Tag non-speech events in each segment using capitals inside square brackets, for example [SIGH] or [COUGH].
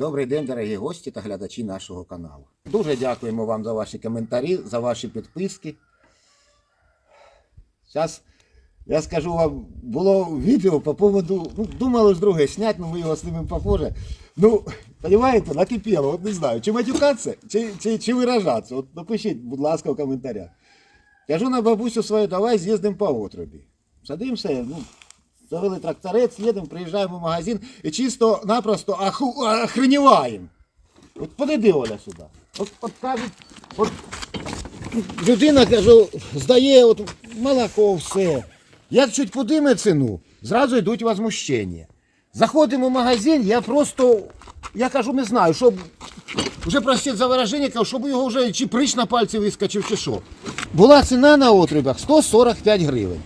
Добрий день, дорогі гості та глядачі нашого каналу. Дуже дякуємо вам за ваші коментарі, за ваші підписки. Зараз я скажу вам, було відео по поводу, ну, думали ж друге снять, ну ми його знімемо попозже. Ну, розумієте, накипіло, от не знаю, чи матюкатися, чи, чи, чи виражатися. От напишіть, будь ласка, в коментарях. Кажу на бабусю свою, давай з'їздимо по отрубі. Садимося, ну, завели тракторець, їдемо, приїжджаємо в магазин і чисто-напросто аху, охреніваємо. От подойди Оля сюди. От, от кажуть, от людина, кажу, здає от молоко, все. Я чуть подиме ціну, зразу йдуть возмущення. Заходимо в магазин, я просто, я кажу, не знаю, щоб, вже простіть за вираження, кажу, щоб його вже чи прич на пальці вискочив, чи що. Була ціна на отрибах 145 гривень.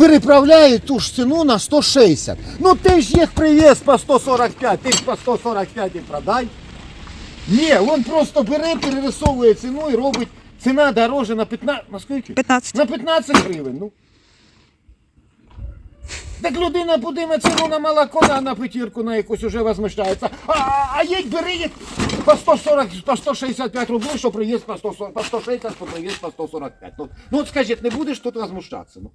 Переправляють ту ж ціну на 160. Ну ти ж їх привіз по 145, ти ж по 145 і продай. Ні, він просто бере, перерисовує ціну і робить ціна дороже на 15, на скільки? 15. На 15 гривень. Ну. Так людина подиме ціну на молоко, на, на петірку на якусь уже возмущається. А, а, їдь бери їх по 140, по 165 рублів, що приїзд по 140, по 160, що приїзд по 145. Ну, ну от скажіть, не будеш тут возмущатися? Ну.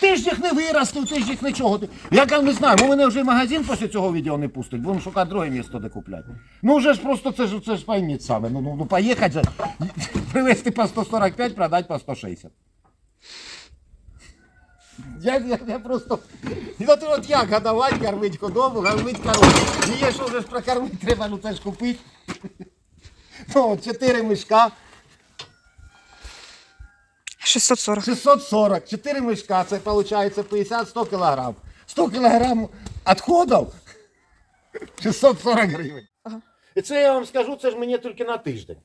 Ти ж їх не виростив, ти ж їх нічого. Я кажу, не знаю, бо мене вже магазин після цього відео не пустить, будемо шукати друге місто, де купляти. Ну вже ж просто це ж це ж пойміть саме. Ну, ну, ну поїхати, же, [LAUGHS] привезти по 145, продати по 160. Я, я, я просто. От, от як годувати, кормити худобу, кормити корову. Є що вже ж прокормити, треба, ну це ж купити. [LAUGHS] Ну, от чотири мішка. 640. 640, 4 мешка, це виходить 50-100 кілограм. 100 кілограм відходів 640 гривень. Ага. І це я вам скажу, це ж мені тільки на тиждень.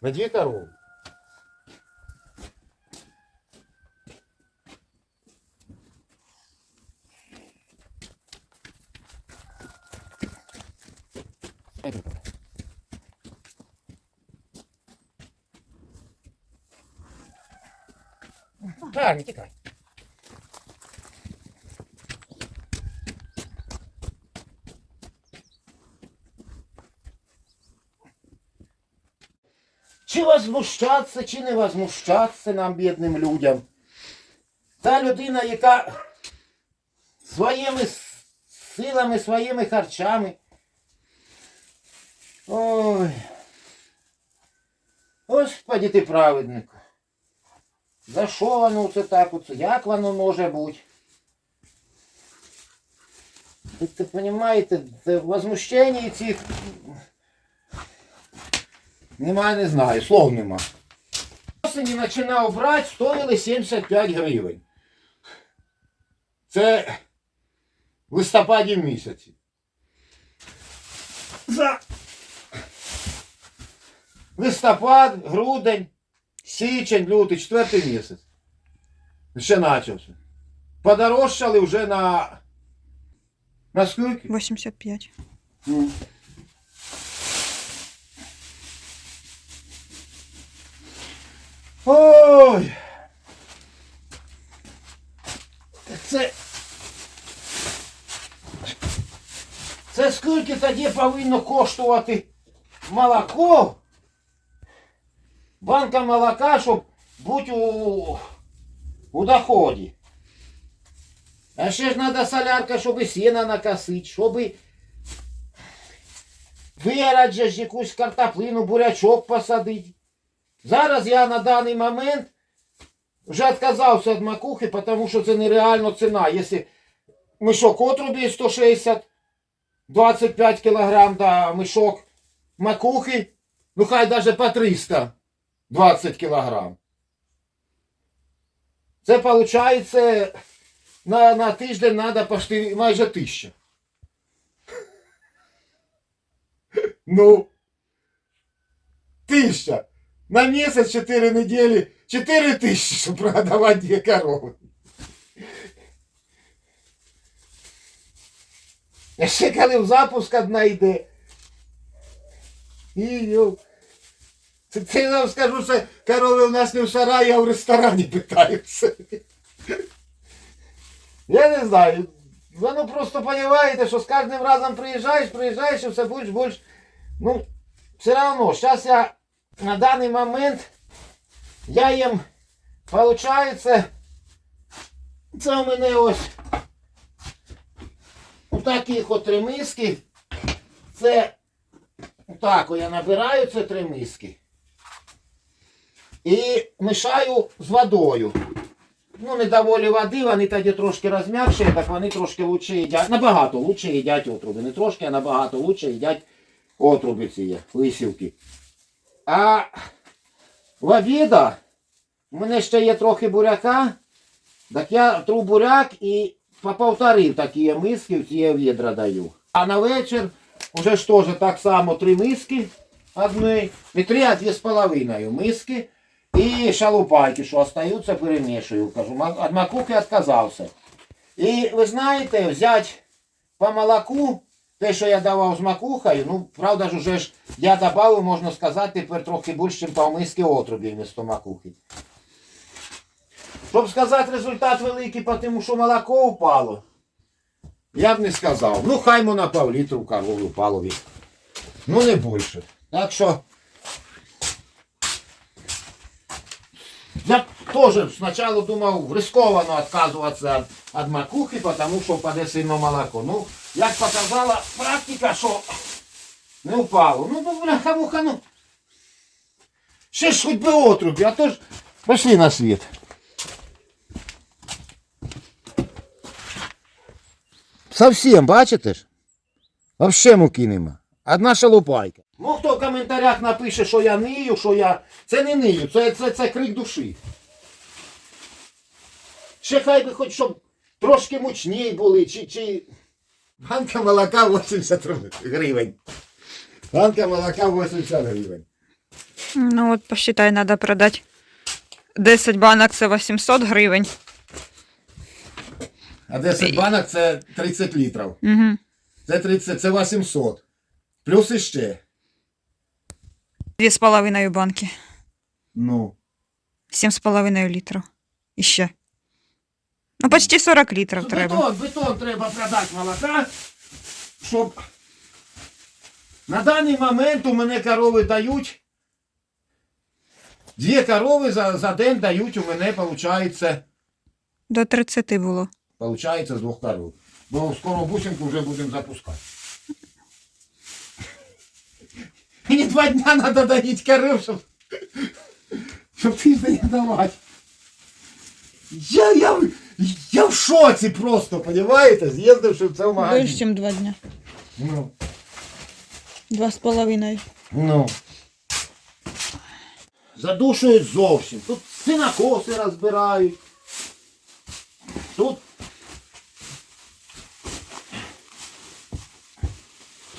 На дві корови. Так, не тікай. Чи возмущатися, чи не возмущатися нам, бідним людям. Та людина, яка своїми силами, своїми харчами. Ой. Господи ти праведнику. За що воно це так? Оце? Як воно може бути? Ви це розумієте, це возмущення цих. Нема, не знаю, слов нема. Осені починав брати, стоїли 75 гривень. Це в листопаді місяці. За листопад, грудень, січень, лютий, четвертий місяць. Ще почався. Подорожчали вже на. На скільки? 85. Ну. Ой. Це. Це скільки тоді повинно коштувати молоко? Банка молока, щоб бути у, у доході. А ще ж треба солярка, щоб сіна накосити, щоб вирать же ж якусь картоплину, бурячок посадити. Зараз я на даний момент вже відказався від макухи, тому що це нереально ціна. Якщо мішок отрубі 160, 25 кг, да, мішок макухи, ну хай навіть по 300 20 кг. Це виходить на, на тиждень треба почти майже тисяча. [LAUGHS] Ну, тисяча. На місяць 4 неділі 4 тисячі, щоб продавати дві корови. А ще коли в запуск одна йде. І, йо. Це, я вам скажу, що корови у нас не в сараї, а в ресторані питаються. Я не знаю. Ви ну просто розумієте, що з кожним разом приїжджаєш, приїжджаєш і все більш більш. Ну, все одно, зараз я на даний момент я їм, виходить, це у мене ось отакі от три миски. Це так, я набираю це три миски. І мішаю з водою. Ну, не доволі води, вони тоді трошки розм'якші, так вони трошки лучше їдять. Набагато лучше їдять отруби. Не трошки, а набагато лучше їдять отруби ці висівки. А в обіда у мене ще є трохи буряка. Так я тру буряк і по полтори такі миски в ці відра даю. А на вечір вже ж теж так само три миски одної. Не три, а дві з половиною миски. І шалупайки, що остаються, перемішую. Кажу, від макухи відказався. І ви знаєте, взяти по молоку, те, що я давав з макухою, ну, правда ж уже ж я додав, можна сказати, тепер трохи більше, ніж півмиски отрубів вмісто макухи. Щоб сказати результат великий, тому що молоко упало, я б не сказав. Ну, хай му на пів літру корові упало. Ну, не більше. Так що. Я тоже сначала думал рискованно отказываться от, от макухи, потому что упаде сильно молоко. Ну, як показала практика, що не упало. Ну, ну бляха муха, ну. Ще ж хоч би отрубі, а то ж пошли на світ. Совсем, бачите ж? Вообще муки нема. Одна шалупайка. Ну хто в коментарях напише, що я нию, що я. Це не нию, це, це, це крик душі. Ще хай би хоч щоб трошки мучні були, чи. чи... Банка молока 80 гривень. Банка молока 80 гривень. Ну от посчитай, треба продати. 10 банок це 800 гривень. А 10 банок це 30 літрів. Угу. Це 30, це 800. Плюс іще. Дві з половиною банки. Ну. Сім з половиною літрів. І ще. Ну, почти 40 літрів треба. Бетон, бетон треба продати молока, щоб на даний момент у мене корови дають. Дві корови за, за день дають у мене, виходить, До 30 було. Получається з двох коров. Бо скоро бусинку вже будемо запускати. Мені два дня треба доїти коров, щоб, щоб тиждень давати. Я, я, я в шоці просто, понимаєте? З'їздивши в цей магазин. Більше, ніж 2 дня. Ну, Два з половиною. ну. Задушують зовсім. Тут синокоси розбирають. Тут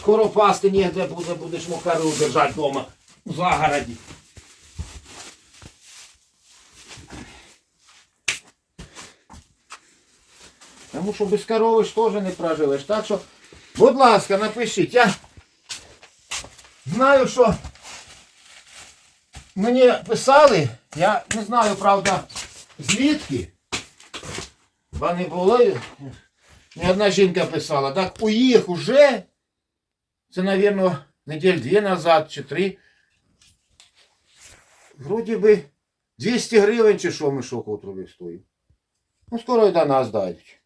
скоро пасти нігде буде, будеш мухару держати вдома в загороді. Тому що без корови ж теж не проживеш. Так що, будь ласка, напишіть. Я знаю, що мені писали, я не знаю, правда, звідки. Вони були. Ні одна жінка писала. Так у їх уже, це, мабуть, неділь дві назад чи три. Вроді би 200 гривень чи що мішок отрубів стоїть. Ну, скоро і до нас дайдуть.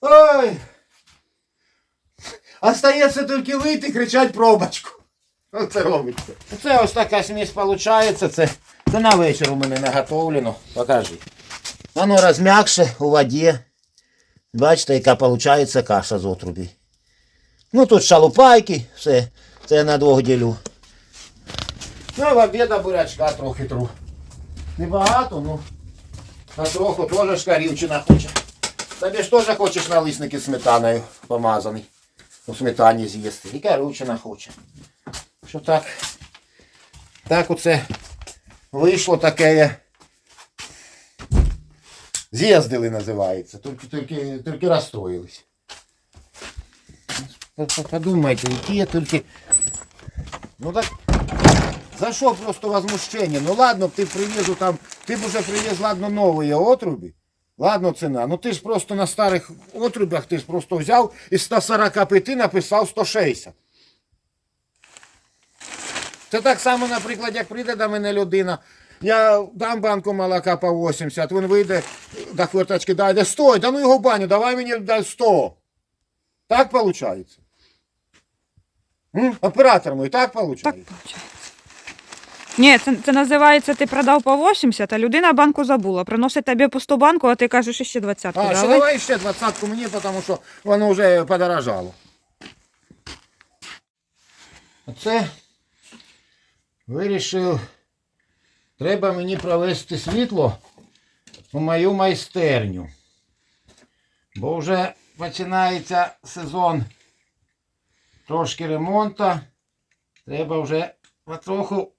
Ой! Остається тільки вийти і кричати пробочку. Оце робиться. Це ось така смесь виходить. Це, це на вечір у мене наготовлено. Покажи. Воно розм'якше у воді. Бачите, яка виходить каша з отрубі. Ну тут шалупайки, все. Це я на двох ділю. Ну, в обіда бурячка трохи тру. Небагато, ну. А трохи теж шкарівчина хоче. Тобі ж теж хочеш налисники сметаною помазаний. У сметані з'їсти. І карючина хоче. Що так? Так оце вийшло таке. З'їздили називається. Тільки, тільки, тільки розстроїлись. Подумайте, які я тільки. Ну так. За що просто возмущення? Ну ладно, б ти привезу там ти б уже привіз, ладно, нові отруби, ладно, ціна. Ну ти ж просто на старих отрубях ти ж просто взяв із 145 написав 160. Це так само, наприклад, як прийде до мене людина. Я дам банку молока по 80, він вийде до хверточки, дає 100, да ну його в баню, давай мені дай 100. Так виходить? М? Оператор мій, так виходить? Так виходить. Ні, це, це називається ти продав по 80, а людина банку забула. Приносить тобі пусту банку, а ти кажеш ще 20 А, ще давай. давай ще двадцятку мені, тому що воно вже подорожало. Оце вирішив, треба мені провести світло у мою майстерню. Бо вже починається сезон трошки ремонту. Треба вже потроху.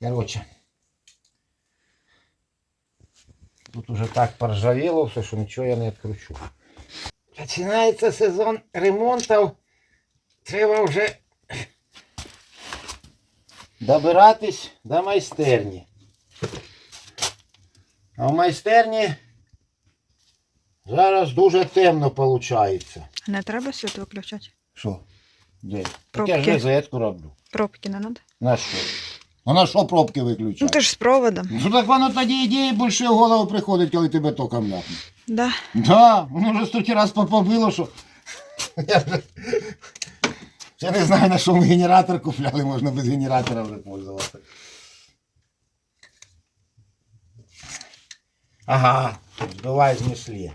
Коротше. Тут уже так поржавіло все, що нічого я не відкручу. Починається сезон ремонтів. Треба вже добиратись до майстерні. А в майстерні зараз дуже темно виходить. Не треба світ виключати. Що? Де? Так Пробки. я ж розетку роблю. Пробки не треба. На що? А на що пробки виключати? Ну ти ж з проводом. Ну так воно тоді ідеї більше в голову приходить, коли тебе током ляпне. Да. Да, воно вже стільки раз побило, що. [LAUGHS] Я вже... Я не знаю, на що ми генератор купляли, можна без генератора вже пользуватися. Ага, збивай знесли.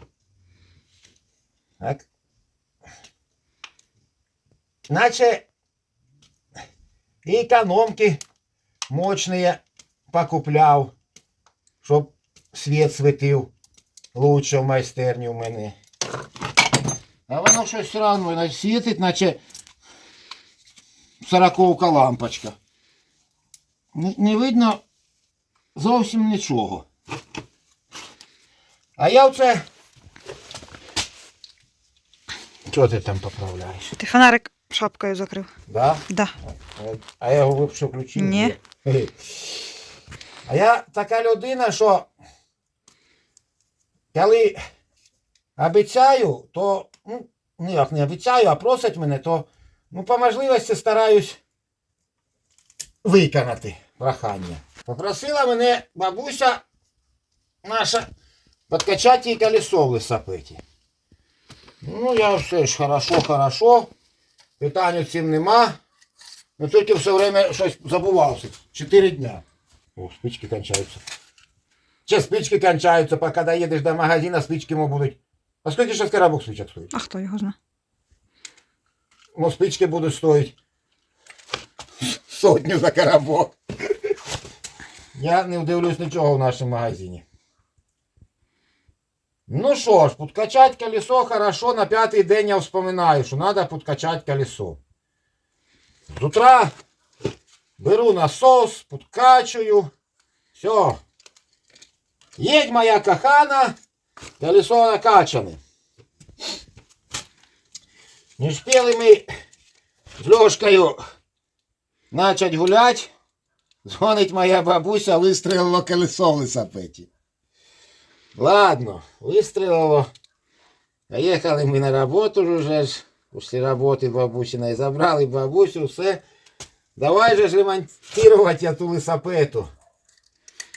Так. Наче і економки мощные покупляв, щоб світ світив лучше в майстерні у мене. А воно щось одно світить, наче сороковка лампочка. Не, не видно зовсім нічого. А я оце. Що ти там поправляєш? Ти фонарик шапкою закрив. Да? Да. А я його випшу включив. Ні. Ні. [LAUGHS] А я така людина, що коли обіцяю, то ну, ніяк не обіцяю, а просять мене, то ну, по можливості стараюсь виконати прохання. Попросила мене бабуся наша подкачати їй колесо в лисапеті. Ну, я все ж хорошо, хорошо. Питань цим нема. Ну тільки все время щось забувався. Чотири дня. О, спички кончаються. Чи спички кончаються, поки доїдеш до магазина, спички будуть. А скільки ще коробок спичок стоїть? А хто його знає? Спички будуть стоїть сотню за коробок. Я не вдивлюсь нічого в нашому магазині. Ну що ж, подкачать колесо хорошо, на п'ятий день я вспоминаю, що треба подкачать колесо. З утра беру насос, подкачую. Все. Едь моя кахана, колесо накачане. Не успели ми з Льошкою начать гулять. Дзвонить моя бабуся, вистрілило колесо в лисапеті. Ладно, вистрілило. Поїхали ми на роботу вже ж. Після роботи бабусиної забрали бабусю, все. Давай же ж ремонтувати я ту лисапету.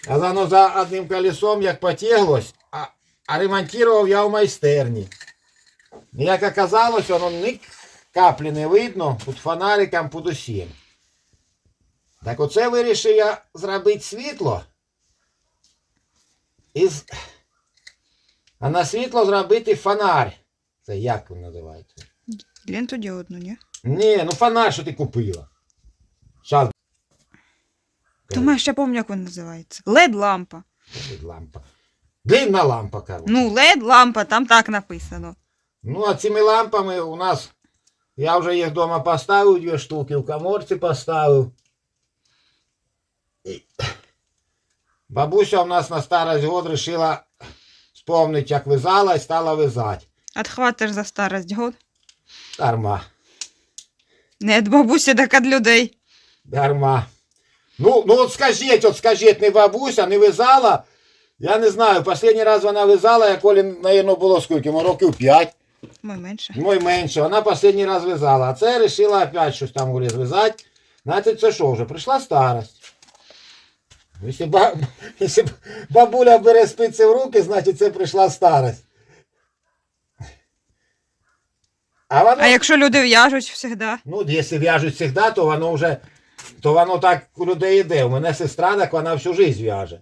А воно за одним колесом як потяглось, а, а ремонтував я в майстерні. Як оказалось, воно ні каплі не видно, під фонариком, під усім. Так оце вирішив я зробити світло. Із... А на світло зробити фонарь. Це як він називається? Ленту діодну, ні? Ні, ну фонарь, що ти купила. Щас. Думаю, ще пам'ятаю, як він називається. LED-лампа. Лампа. Длинна лампа, короче. Ну, LED-лампа, там так написано. Ну, а цими лампами у нас. Я вже їх вдома поставив, дві штуки, в коморці поставив. І... Бабуся у нас на старость год вирішила вспомнити, як вязала і стала вязати. Отхватиш за старость год. Дарма. Не від бабусі, так від людей. Дарма. Ну, ну от скажіть, от скажіть, не бабуся, не вязала. Я не знаю, останній раз вона вязала, як Олі, наверное, було скільки, років 5, Ми менше. і менше. Вона останній раз вязала, а це вирішила опять щось там Олі зв'язати. Знаєте, це що вже? Прийшла старость. Якщо, ба... [LAUGHS] Якщо бабуля бере спиці в руки, значить це прийшла старость. А вона... А якщо люди в'яжуть завжди? Ну, якщо в'яжуть завжди, то воно вже, то воно так у людей йде. У мене сестра, так вона всю життя в'яже.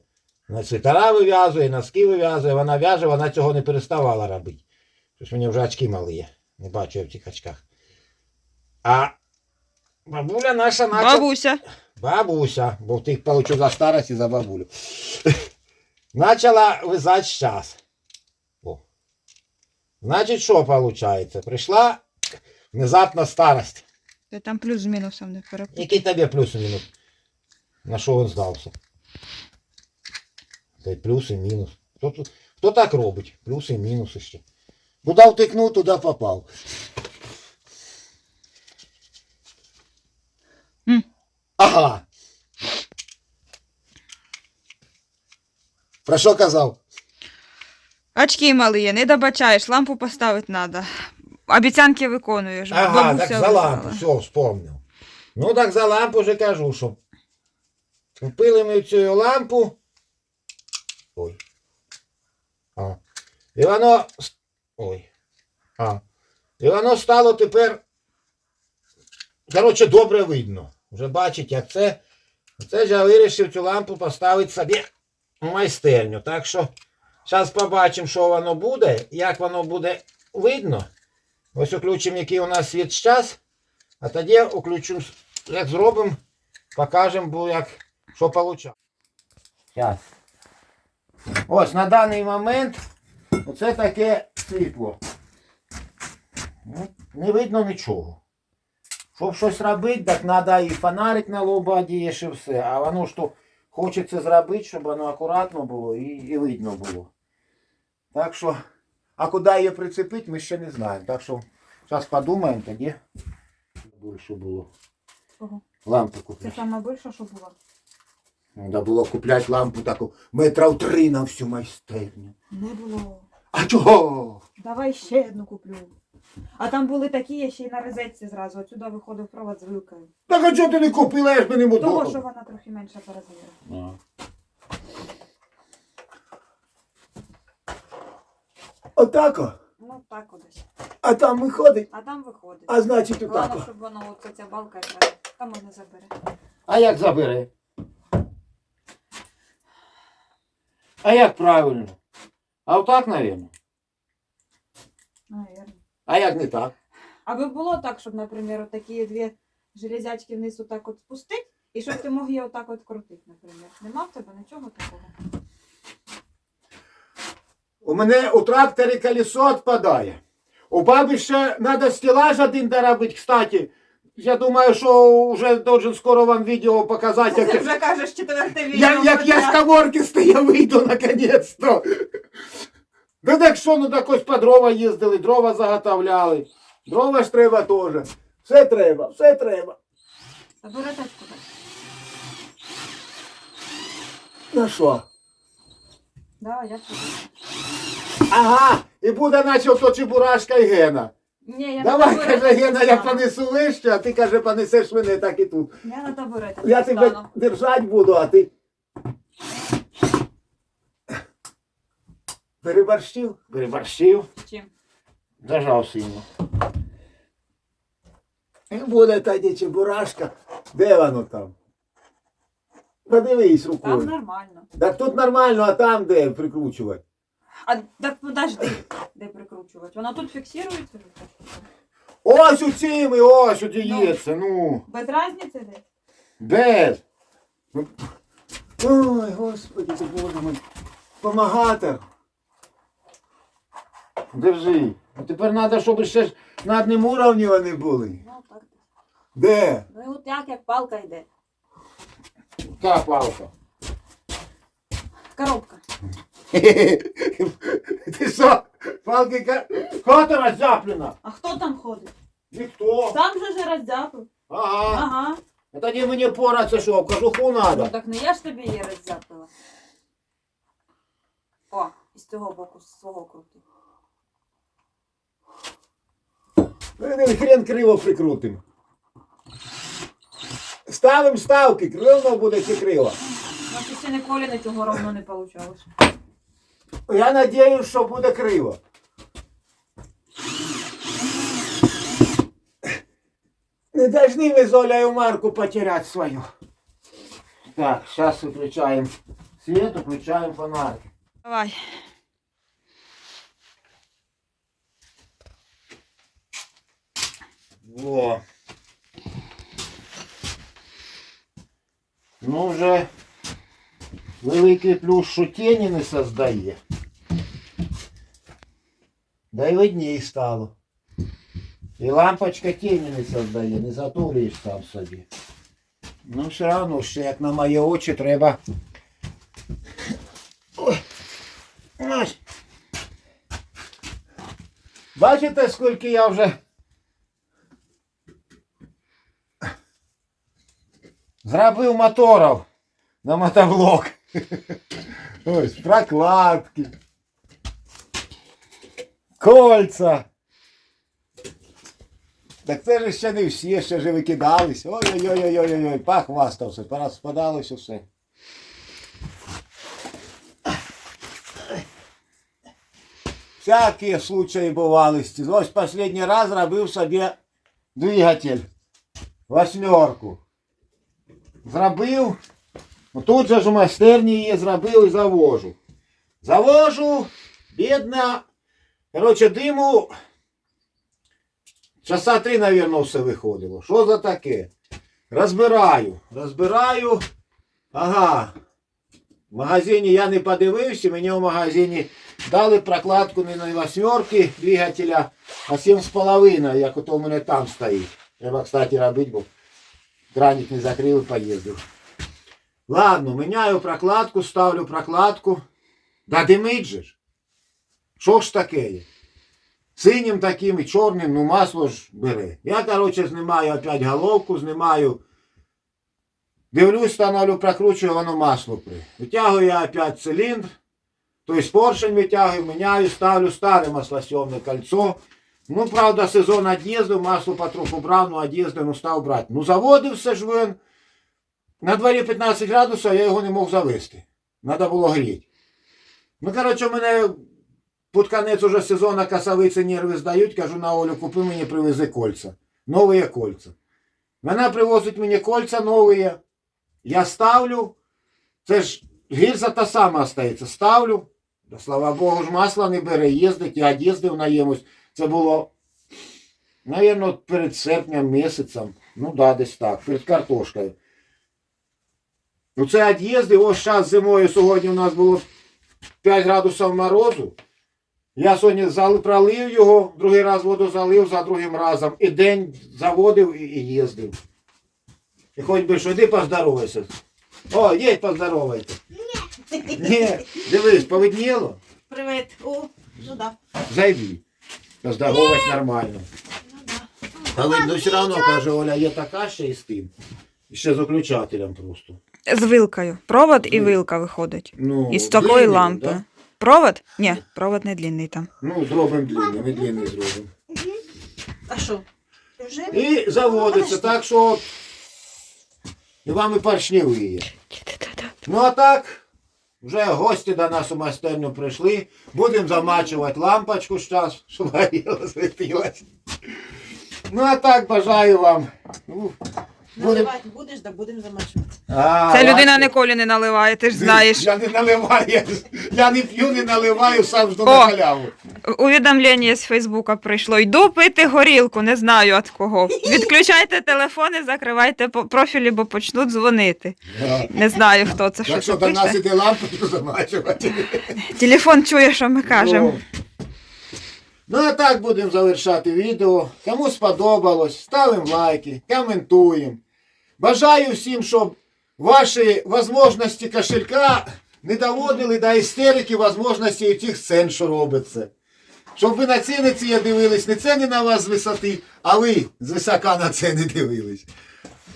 Вона світера вив'язує, носки вив'язує, вона в'яже, вона цього не переставала робити. Щось мені вже очки мали є. Не бачу я в цих очках. А бабуля наша наче... Бабуся. Бабуся, бо в тих получу за старость і за бабулю. [LAUGHS] Начала вязати час. О. Значить, що виходить? Прийшла внезапно старость. Ти там плюс з мінусом не перепутав. Який тебе плюс і мінус? На що він здався? Та й плюс і мінус. Хто, хто так робить? Плюс і мінус ще. Куди втикнув, туди попав. М. Ага. Про що казав? Очки малі, не добачаєш, лампу поставити треба. Обіцянки виконуєш. Ага, Бабуся так за лампу, все, вспомнив. Ну так за лампу вже кажу, що купили ми цю лампу. Ой. А. І воно. с- Ой. А. І воно стало тепер. Коротше, добре видно. Вже бачить, як це. Це ж я вирішив цю лампу поставити собі в майстерню. Так що зараз побачимо, що воно буде, як воно буде видно. Ось включимо, який у нас світ час, а тоді включимо, як зробимо, покажемо, як, що вийшло. Ось на даний момент оце таке світло. Ну, Не видно нічого. Щоб щось робити, так треба і фонарик на лоба одієш і все. А воно то хочеться зробити, щоб воно акуратно було і, і видно було. Так що, а куди її прицепити, ми ще не знаємо. Так що зараз подумаємо тоді. Більше було. Ого. Лампу Це купити. саме більше, що було. Треба було купляти лампу таку метрів три на всю майстерню. Не було. А чого? Давай ще одну куплю. А там були такі, я ще й на розетці зразу. Отсюди виходив провод з вилкою. Так а чого ти не купила, я ж би не Того, що вона трохи менша по розміру. Отако. Ну так кудись. А там виходить. А там виходить. А значить Головне, щоб воно оце ця балка якраз там не забере. А як забере? А як правильно? А отак, мабуть. Навірно. А як не так? Аби було так, щоб, наприклад, такі дві железячки вниз отак от спустити, і щоб ти мог її отак от крутити, наприклад. Нема в тебе нічого такого? У мене у тракторі колесо відпадає. У бабі ще треба стелаж один доробити, кстати. Я думаю, що вже должен скоро вам відео показати, як, Ти вже кажеш четверте відео. я, як я з коморки стою, вийду наконець-то. Ну так що, ну так ось по дрова їздили, дрова заготовляли. Дрова ж треба теж. Все треба, все треба. Забери тачку так. На що? Да, я туди. Ага, і буде наче то чебурашка і гена. Ні, я Давай, на каже табуреті Гена, я понесу вище, а ти каже, понесеш мене так і тут. Я на табуреті Я тебе держать буду, а ти. Переборщив? Переборщив. Чим? Зажав сильно. І буде тоді чебурашка. Де воно там? Подивись Там рукою. нормально. Так тут нормально, а там де прикручувати? А так подожди, де прикручувати? Вона тут фіксується? Ось у цими, ось у діється, ну. Без різниці де? Без. Ну, Ой, господи, ти боже мій. Помагатор. Держи. А тепер треба, щоб ще ж на одному уровні вони були. Ну так. Де? Ну і от як, як палка йде. Та палка. Коробка. [LAUGHS] Ти що? Палки. Хата роззяплена. А хто там ходить? Ніхто. Там же ж роздяпив. Ага. Ага. А тоді мені пора це що, в кожуху Ну так не я ж тобі її роззяпила. О, і з цього боку, з свого крути. Ми хрен криво прикрутим. Ставим ставки, криво буде чи криво. Ну, чи не коліна цього ровно не вийшло. Я надіюсь, що буде криво. Не должны вы Олей Марку потерять свою. Так, сейчас выключаем свет, включаем фонарик. Давай. Во. Ну вже великий плюс, що тіні не создає. Да й видній стало. І лампочка тіні не создає, не затулюєш сам собі. Ну все одно, ще як на мої очі треба. Ой. Ось. Бачите, скільки я вже Зробив моторів на мотоблок. [LAUGHS] Ось прокладки. Кольца. Так це ж ще не всі, ще ж викидались. Ой-ой-ой-ой-ой, похвастався, порозпадалось усе. Всякі случаї бували. Ось останній раз робив собі двигатель. Восьмерку. Зробив. Ну, Тут же ж у майстерні її зробив і завожу. Завожу, бідна. Коротше, диму. Часа три, мабуть, все виходило. Що за таке? Розбираю. Розбираю. Ага. В магазині я не подивився, мені в магазині дали прокладку не на восьмерки двигателя, а сім з половиною, як ото у мене там стоїть. Треба, кстати, робити, бо Краник не закрыл и поездил. Ладно, меняю прокладку, ставлю прокладку. Да димить же ж. Що ж таке? Синім таким і чорним, ну масло ж бере. Я, короче, знімаю опять головку, знімаю. Дивлюсь, становлю, прокручую, воно масло при. Витягую я опять цилиндр. Тобто поршень витягую, міняю, ставлю старе маслосьомне кольцо. Ну, правда, сезон од'їздив, масло потроху брав, ну од'їздив, ну став брати. Ну, заводився ж він. На дворі 15 градусів, я його не мог завести. Треба було гріти. Ну, коротше, мене під конець уже сезону косовиці нерви здають, кажу на Олю, купи мені, привези кольця. Нові кольця. Вона привозить мені кольця нові. Я ставлю. Це ж гільза та сама остається. Ставлю. Да, слава Богу, ж масла не бере, їздить, я їздив на ємусь. Це було, напевно, перед серпнем місяцем. Ну да, десь так, перед картошкою. Ну це від'їзди, ось зараз зимою сьогодні у нас було 5 градусів морозу. Я сьогодні пролив його, другий раз воду залив за другим разом. І день заводив і, їздив. І хоч би що, йди поздоровайся. О, їдь поздоровайся. Ні, дивись, повидніло. Привіт. О, ну да. Зайди. Поздоровайся нормально. Але ну, все одно, каже Оля, є така ще і з тим. І ще з виключателем просто. З вилкою. Провод і Ну. вилка виходить. Ну, Із такої длинний, лампи. да? Провод? Ні, провод не длинний там. Ну, зробимо длинний, ми длинний зробимо. А що? Вже? І заводиться, так що і вам і поршневі є. Ну а так, вже гості до нас у майстерню прийшли. Будемо замачувати лампочку зараз, щоб горіло, світилось. Ну а так бажаю вам. Ну, Наливати будеш, да будемо замачувати. А, Це людина бачите? ніколи не наливає, ти ж знаєш. Я не наливаю, я, я не п'ю, не наливаю, сам жду О! халяву. Увідомлення з Фейсбука прийшло. Йду пити горілку, не знаю від кого. Відключайте телефони, закривайте по- профілі, бо почнуть дзвонити. Да. Не знаю, хто це що Так що це до нас пише. іде лампочку замачувати. Телефон чує, що ми кажемо. Ну, Ну а так будемо завершати відео. Кому сподобалось, ставимо лайки, коментуємо. Бажаю всім, щоб ваші можливості кошелька не доводили до істерики можливості цих цен, що робиться. Щоб ви на ціни ці дивились, не ціни на вас з висоти, а ви з висока на ціни дивились.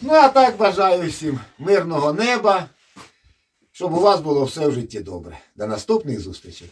Ну а так бажаю всім мирного неба, щоб у вас було все в житті добре. До наступних зустрічей.